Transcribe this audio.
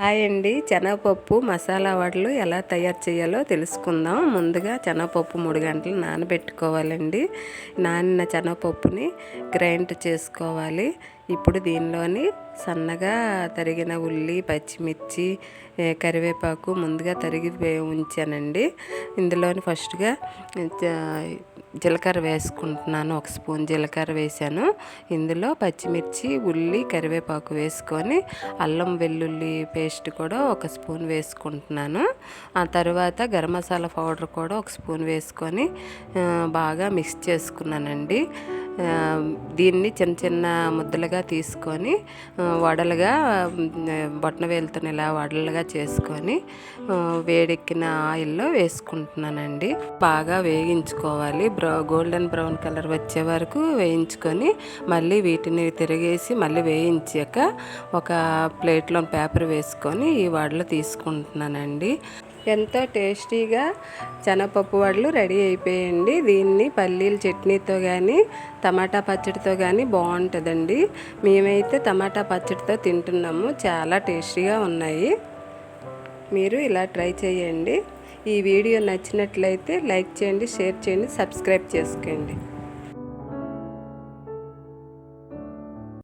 Hi అండి. శనగపప్పు మసాలా వడలు ఎలా తయారు చేయాలో తెలుసుకుందాం. ముందుగా శనగపప్పు మూడు గంటలు నానబెట్టుకోవాలండి. నానిన శనగపప్పుని గ్రైండ్ చేసుకోవాలి. ఇప్పుడు దీనిలోని సన్నగా తరిగిన ఉల్లి పచ్చిమిర్చి కరివేపాకు ముందుగా తరిగి ఉంచానండి ఇందులోని ఫస్ట్గా జీలకర్ర వేసుకుంటున్నాను ఒక స్పూన్ జీలకర్ర వేసాను ఇందులో పచ్చిమిర్చి ఉల్లి కరివేపాకు వేసుకొని అల్లం వెల్లుల్లి పేస్ట్ కూడా ఒక స్పూన్ వేసుకుంటున్నాను. ఆ తర్వాత గరం మసాలా పౌడర్ కూడా ఒక స్పూన్ వేసుకొని బాగా మిక్స్ చేసుకున్నానండి. దీన్ని చిన్న చిన్న ముద్దలుగా తీసుకొని వడలుగా బొట్టన వేలుతో ఇలా వడలుగా చేసుకొని వేడెక్కిన ఆయిల్లో వేసుకుంటున్నానండి. బాగా వేగించుకోవాలి. బ్రౌ గోల్డెన్ బ్రౌన్ కలర్ వచ్చే వరకు వేయించుకొని మళ్ళీ వీటిని తిరిగేసి మళ్ళీ వేయించాక ఒక ప్లేట్లో పేపర్ వేసుకొని ఈ వడలు తీసుకుంటున్నానండి. ఎంతో టేస్టీగా శనగపప్పు వడలు రెడీ అయిపోయండి. దీన్ని పల్లీల చట్నీతో కానీ టమాటా పచ్చడితో కానీ బాగుంటుందండి. మేమైతే టమాటా పచ్చడితో తింటున్నాము. చాలా టేస్టీగా ఉన్నాయి. మీరు ఇలా ట్రై చేయండి. ఈ వీడియో నచ్చినట్లయితే లైక్ చేయండి షేర్ చేయండి సబ్స్క్రైబ్ చేసుకోండి.